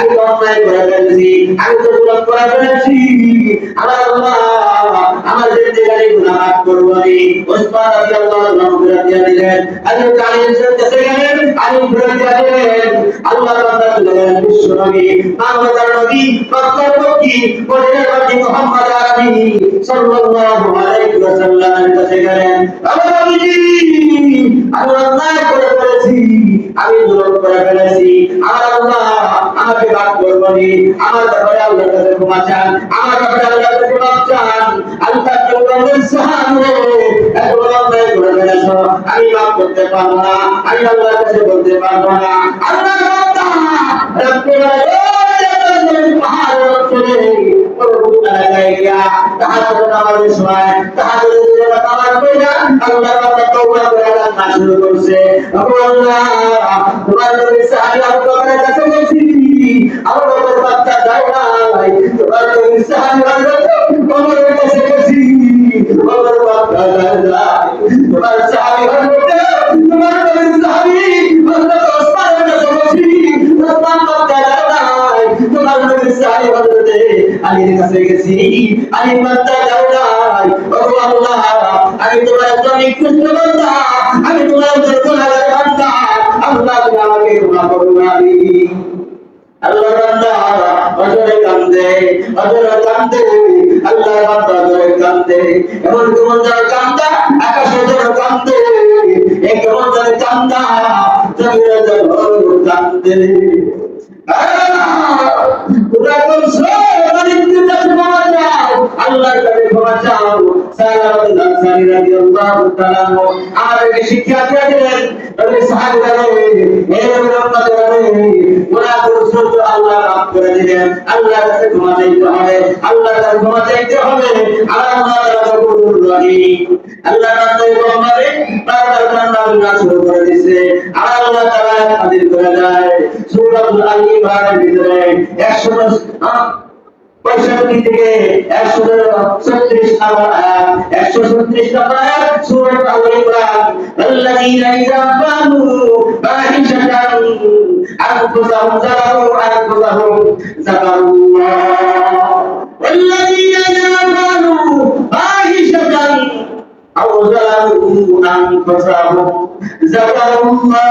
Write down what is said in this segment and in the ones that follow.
আমি তো অন্যায় করে ফেলেছি, আমি তো জুলুম করে ফেলেছি। আমার আল্লাহ, আমার জিন্দেগানি গুনাহ মাফ করব নি। উসমান রাদিয়াল্লাহু তাআলা ফিরে দিয়ে দিলেন। আলী আলীর কাছে গেলেন, আলী ফিরে দিয়ে দিলেন। আল্লাহ বান্দা দিলেন বিশ্ব নবী মানবতার নবী রক্তের পক্ষী মদিনার নবী মুহাম্মদ আরবি সাল্লাল্লাহু আলাইহি ওয়াসাল্লামের কাছে গেলেন। আমার নবীজি আমি করে ফেলেছি আমি জুলুম করে ফেলেছি। আমার আল্লাহ আমাকে মাফ করবনি আমার ব্যাপারে আল্লাহর কাছে ক্ষমা চান। আমার ব্যাপারে আল্লাহর কাছে ক্ষমা চান। আল্লাহ বললেন সাহাবে এত অন্যায় করে ফেলেছো আমি মাফ করতে পারব না। আমি আল্লাহর কাছে বলতে পারব না। আল্লাহ রব্বুল আলামিন পাহাড় চলে প্রভু এলাকায় গিয়া তাহাজ্জুদ নামাজের সময়। তাহাজ্জুদের জন্য নামাজ পড়া আল্লাহ বান্দা তওবা করে কান্না শুরু করছে। তোমার নবী সাহাবী আবু বকরের কাছে গেছি আবু বকর বাচ্চা যায় নাই। তোমার নবী সাহাবী হযরত ওমরের কাছে গেছি ওমর বাচ্চা যায় নাই। তোমার সাহাবী হযরত তোমার নবী সাহাবী হযরত ওসমানের কাছে গেছি ওসমান বাচ্চা যায় নাই। তোমার নবী সাহাবী হযরত আলীর কাছে গেছি। আলী বাচ্চা যায় নাই। ওগো আল্লাহ, আমি তোমার নিকৃষ্ট বান্দা আমি একজন গুনাহগার বান্দা, আল্লাহ তুমি আমাকে ক্ষমা করুন আমি আল্লাহ বান্দা, অজরে কান্দে অজরে কান্দে, আল্লাহ বান্দা অজরে কান্দে। এমন কেমন যেন কান্দা, আকাশ অজরে কান্দে, এ কেমন যেন কান্দা জমির অজরে কান্দে। তোমরা কাছে ক্ষমা চাও, সালাম আনসারী রাদিয়াল্লাহু তাআলা আমাদেরকে শিক্ষা দিয়ে দিলেন নবী সাহাবীরা আল্লাহ মাফ করে দিবেন আল্লাহর কাছে ক্ষমা চাইতে হবে আল্লাহর কাছে ক্ষমা চাইতে হবে আর আল্লাহ তাআলা গফুরুর রহিম আল্লাহ তাআলা মোহাম্মদে বারবার কান্না গুনাহ শুরু করে দিয়েছে আর আল্লাহ তাআলা হাজির করে দেয় সূরাতুল আল ইমরানের ভিতরে 100 পঁয়ষট্টি থেকে একশো ছত্রিশ নম্বর আয়াত একশো ছত্রিশ নম্বর আয়াত সুরত আল ইমরান আল্লাযীনা ইযা ফালু ফাহিশাতান আনফুসাহুম যালামু আনফুসাহুম যাকারুল্লাহ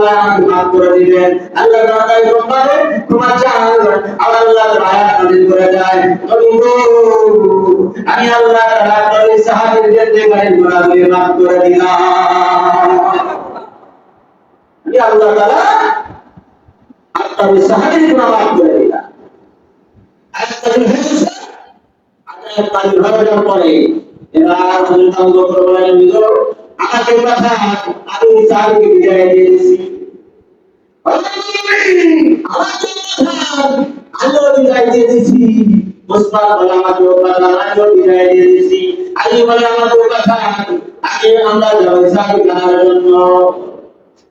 আল্লাহ মাফ করে দিবেন। আল্লাহ বান্দা এরকম ভাবে ক্ষমা চান আর আল্লাহ আয়াত নাযিল করে তাআলা তাআলা আমাকে কথা আমি সাহাবীকে বিদায় দিয়ে দিয়েছি আল্লাহ বিদায় দিয়ে দিয়েছি মুসমান বলে আমাকে কথা আমিও বিদায় আমরা জন্য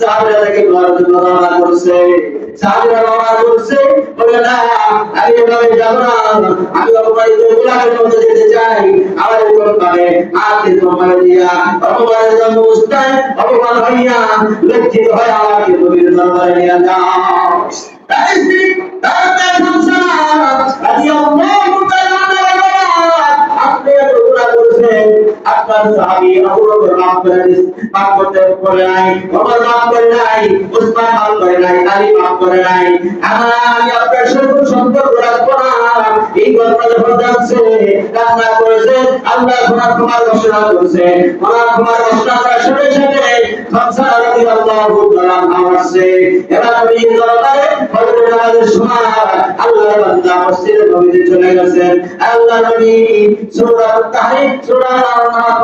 সাহাবীরা থেকে তোমার জন্য রওনা করছে। সাহাবীরা রওনা করছে, বলে, না, আমি এভাবে যাব না। আমি অপমান হইয়া লজ্জিত হয়ে আমাকে আপনার সাহাবী আবু বকর মাফ করে দিস মাফ করতে করে নাই, ওমর মাফ করে নাই, উসমান মাফ করে নাই, আলী মাফ করে নাই। আমার আমি আপনার সর্ব সম্পর্ক রাখব না। এই ঘটনা যখন জানছে কান্না করেছে, আল্লাহ তোমার তোমার ঘোষণা করেছে। তোমার তোমার ঘোষণা করার সাথে সাথে সংসার আদি আল্লাহ তাআলা ভাবাসে এবার আমি দরবারে ফজরের নামাজের সময় আল্লাহর বান্দা মসজিদে নবীতে চলে গেছেন। আল্লাহ নবী সূরা তাহরিক সূরা নামাজ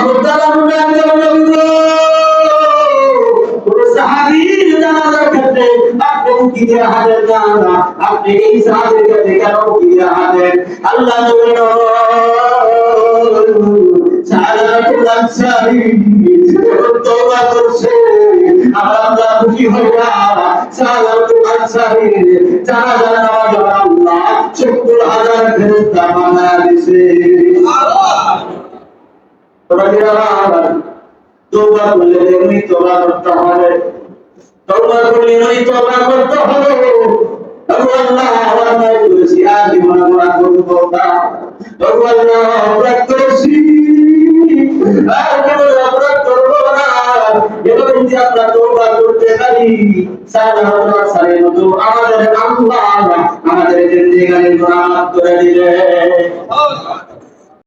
আপনি এই কেন উকি দিয়ে আল্লাহ নবী সাহাবাতুল আনসারী তওবা করছে। আর আমরা খুশি হইয়া সাহাবাতুল আনসারী জানাজার নামাজ আল্লাহ 70000 ফেরেশতা বানায় দিয়েছে তোমরা যারা তোবা করলে এমনি তোবা করতে হবে। তোবা করলে এমনি তোবা করতে হবে। আমাদের আমাদের করে দিবে